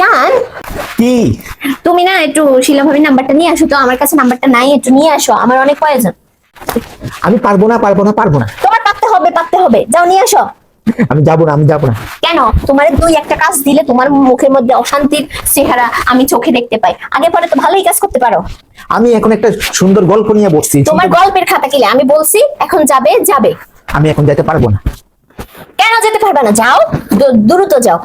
জান। কি? তুমি না একটু শিলা ভাবির নাম্বারটা নিয়ে আসো তো আমার কাছে নাম্বারটা নাই একটু নিয়ে আসো আমার অনেক প্রয়োজন আমি পারব না পারব না পারব না। তোমার পারতে হবে পারতে হবে। যাও নিয়ে আসো। আমি যাব না আমি যাব না। কেন? তোমার দুই একটা কাজ দিলে তোমার মুখের মধ্যে অশান্তির চেহারা আমি চোখে দেখতে পাই। আগে পরে তো ভালোই কাজ করতে পারো। আমি এখন একটা সুন্দর গল্প নিয়ে বসছি। তোমার গল্পের খাতা কিলে আমি বলছি এখন যাবে যাবে। আমি এখন যেতে পারব না। কেন যেতে পারবে না? যাও দ্রুত যাও।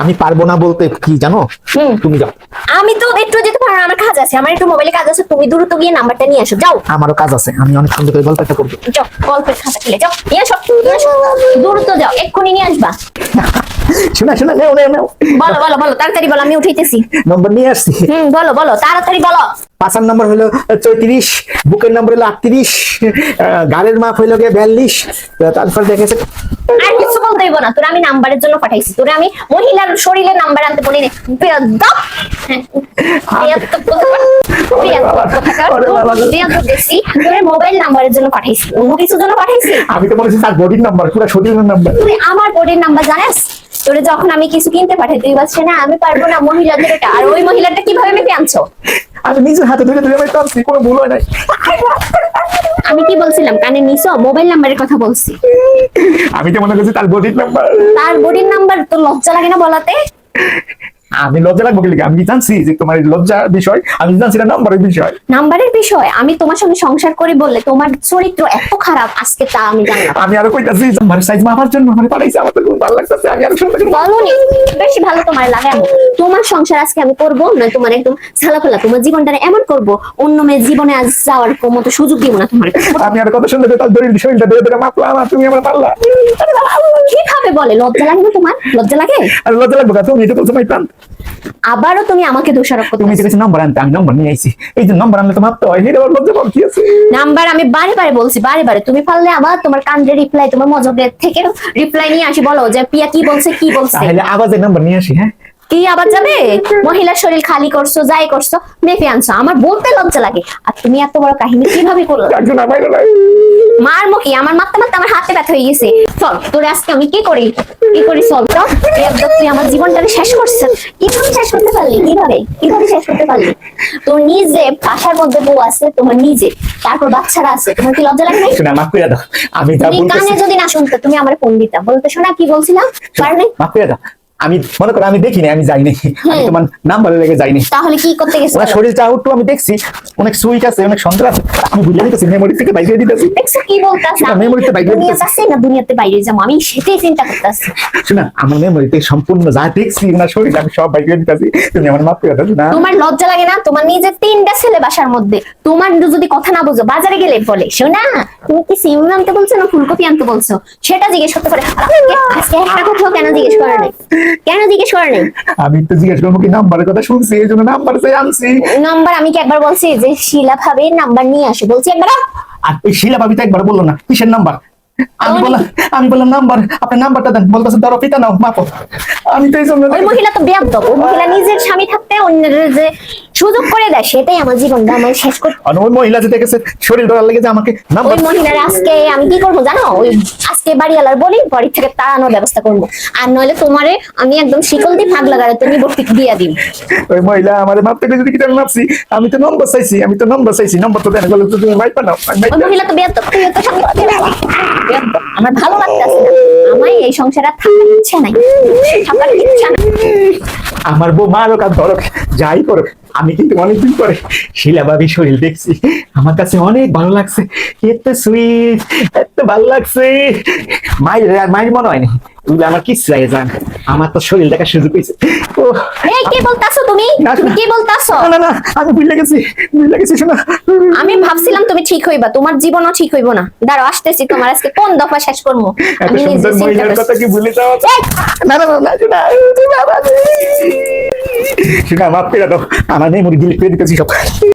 আমি পারব না বলতে কি জানো? হুম। তুমি যাও। আমি তো একটু যেতে পারব আমার কাজ আছে আমার একটু মোবাইলে কাজ আছে তুমি দ্রুত গিয়ে নাম্বারটা নিয়ে আসো যাও। আমারও কাজ আছে আমি অনেক সুন্দর করে গল্পটা করব। যাও গল্পের খাতা খেলে যাও নিয়ে আসো দ্রুত যাও এক্ষুনি নিয়ে আসবা। শোনা শোনা নেও নেও নেও। বলো বলো বলো তাড়াতাড়ি বলো আমি উঠাইতেছি। নম্বর নিয়ে আসছি। হুম বলো বলো তাড়াতাড়ি বলো। পাঁচার নম্বর হলো চৌত্রিশ বুকের নম্বর হলো আটত্রিশ গাড়ির মাপ গিয়ে বিয়াল্লিশ তারপর দেখেছে আর কিছু বলতে হইব না তোরা আমি নাম্বারের জন্য পাঠাইছি তোরা আমি মহিলার শরীরের নাম্বার আনতে বলি তোর মোবাইল নাম্বারের জন্য পাঠাইছি অন্য কিছুর জন্য পাঠাইছি? আমি তো বলেছি তার বডির নাম্বার পুরো শরীরের নাম্বার তুই আমার বোর্ডের নাম্বার জানাস? তোরে যখন আমি কিছু কিনতে পাঠাই তুই বলছে না আমি পারব না মহিলাদের এটা। আর ওই মহিলাটা কীভাবে মেপে আনছো? আমি নিজের হাতে ধরে ধরে আমি টানছি কোনো ভুল হয় নাই। আমি কি বলছিলাম? কানে নিছো? মোবাইল নাম্বারের কথা বলছি। আমি তো মনে করছি তার বডির নাম্বার তার বডির নাম্বার তো লজ্জা লাগে না বলাতে? আমি লজ্জা লাগবো কি আমি জানছি যে তোমার এই লজ্জার বিষয়? আমি জানছি না নাম্বারের বিষয়। নাম্বারের বিষয়? আমি তোমার সঙ্গে সংসার করি বললে তোমার চরিত্র এত খারাপ আজকে তা আমি জানলাম আমি আরও কইতাছি আমার সাইজ মাপার জন্য মানে পাঠাইছে আমার তো খুব ভালো লাগতেছে আমি আরও সুন্দর করে বলনি বেশি ভালো তোমার লাগে আমি তোমার সংসার আজকে আমি করব না তোমার একদম ছালাফেলা তোমার জীবনটা এমন করব অন্য মেয়ের জীবনে আজ যাওয়ার মতো সুযোগ দিব না তোমার। আমি আর কত সুন্দর করে তার দড়ির শরীরটা ধরে ধরে মাপলাম আর তুমি আমার পারলা কীভাবে বলে? লজ্জা লাগে না তোমার? লজ্জা লাগে? আর লজ্জা লাগবে তুমি এটা বলছো মাই প্রাণ আবারও তুমি আমাকে দোষারোপ করতে তুমি কিছু নাম্বার আনতে আমি নাম্বার নিয়ে আইছি। এই যে নাম্বার আনলে তোমার তো হইলে আবার লজ্জা পাওয়ার কি আছে? নাম্বার আমি বারে বারে বলছি বারে বারে। তুমি পারলে আবার তোমার কান্ডে রিপ্লাই তোমার মজকের থেকে রিপ্লাই নিয়ে আসি বলো যে পিয়া কি বলছে কি বলছে? তাহলে আওয়াজের নাম্বার নিয়ে আসি হ্যাঁ? কি আবার যাবে? মহিলার শরীর খালি করছ যাই করছ মেপে আনছো। আমার বলতে লজ্জা লাগে। আর তুমি এত বড় কাহিনী কীভাবে করল? মার মুখি আমার মারতে মারতে আমার হাতে ব্যথা হয়ে গেছে। চল তোরে আজকে আমি কি করি? কি করি চল তো তুই আমার জীবনটাকে শেষ করছিস কীভাবে শেষ করতে পারলি? কীভাবে? কীভাবে শেষ করতে পারলি? তোর নিজে বাসার মধ্যে বউ আছে তোমার নিজে। তারপর বাচ্চারা আছে তোমার কি লজ্জা লাগে না? শোনা মাফ করে দাও। আমি তুমি কানে যদি না শুনতে তুমি আমার ফোন দিতা। বলতে শোনা কি বলছিলাম? পারবে মাফ করে দাও। আমি মনে করো আমি দেখিনি আমি যাইনি। আমি হ্যাঁ। তোমার নাম্বারে লেগে যাইনি। তাহলে কি করতে গেছো ওনার শরীরটা একটু আমি দেখছি অনেক সুইট আছে অনেক সুন্দর আছে। আমি বুঝে নিতেছি মেমোরি থেকে বাইরে দিতেছি। দেখছ কি বলতাছ? memory তে বাইরে দুনিয়াতে দিতেছে। না দুনিয়াতে বাইরে যাব? আমি সেটাই চিন্তা করতেছি। শোনা আমার মেমোরিতে সম্পূর্ণ যা দেখছি ওনার শরীর আমি সব বাইরে দিতেছি। তুমি আমার মাফ করে না তোমার লজ্জা লাগে না? তোমার নিজের তিনটা ছেলে বাসার মধ্যে। তোমার যদি কথা না বুঝো বাজারে গেলে বলে শোনা তুমি কি সিম আনতে বলছো না ফুলকপি আনতে বলছো? সেটা জিজ্ঞেস করতে পারে। আজকে আজকে একটা কথাও কেন জিজ্ঞেস করে নাই? কেন জিজ্ঞেস করে নাই? আমি তো জিজ্ঞেস করব কি নাম্বারের কথা শুনছি এই জন্য নাম্বার চাই আনছি নাম্বার আমি কি একবার বলছি যে শিলা ভাবে নাম্বার নিয়ে আসো? বলছি একবার আর এই শিলা ভাবি তো একবার বলল না কিসের নাম্বার আমি বললাম আমি বললাম নাম্বার আপনার নাম্বারটা দেন। বলতেছে ধরো পিতা নাও মাপো। আমি তো এই জন্য ওই মহিলা তো বেয়াদব। ওই মহিলা নিজের স্বামী থাকতে অন্যের যে সুযোগ করে দেয় সেটাই আমার জীবনটা আমার শেষ করতে আর ওই মহিলা যে দেখেছে শরীর ডরার লেগে যে আমাকে নাম্বার ওই মহিলার আজকে আমি কি করব জানো? ওই আজকে বাড়িওয়ালার বলি বাড়ি থেকে তাড়ানোর ব্যবস্থা করব। আর নইলে তোমারে আমি একদম শিকল দিয়ে ফাঁক লাগারে তুমি ভর্তি দিয়ে দিন ওই মহিলা আমার মাপতে গিয়ে যদি কিছু আমি মাপছি আমি তো নম্বর চাইছি আমি তো নম্বর চাইছি নম্বর তো দেন বলে তো তুমি মাইপা নাও ওই মহিলা তো বেয়াদব তুই তো বেয়াদব। আমার ভালো লাগতেছে আমার এই সংসারে থাকার ইচ্ছা নাই। থাকার ইচ্ছা নাই। আমার বউ মারক আর ধরক। যাই করো আমি কিন্তু অনেকদিন পরে শিলা বাবির শরীর দেখছি আমার কাছে অনেক ভালো লাগছে এত সুইট এত ভালো লাগছে মায়ের আর মায়ের মনে হয়নি এগুলো আমার কিচ্ছু লাগে জান আমার তো শরীর দেখার সুযোগ হয়েছে ও এই কি বলতাছো তুমি না, তুমি না। কি বলতাছো না না না আমি ভুলে গেছি ভুলে গেছি শোনা আমি ভাবছিলাম তুমি ঠিক হইবা তোমার জীবনও ঠিক হইব না দাঁড়াও আসতেছি তোমার আজকে কোন দফা শেষ করব আমি নিজে চিন্তা কথা কি ভুলে যায়? না না না না শোনা আমার করে দাও। আমার মেমোরি ডিলিট পেয়ে দিতেছি সব।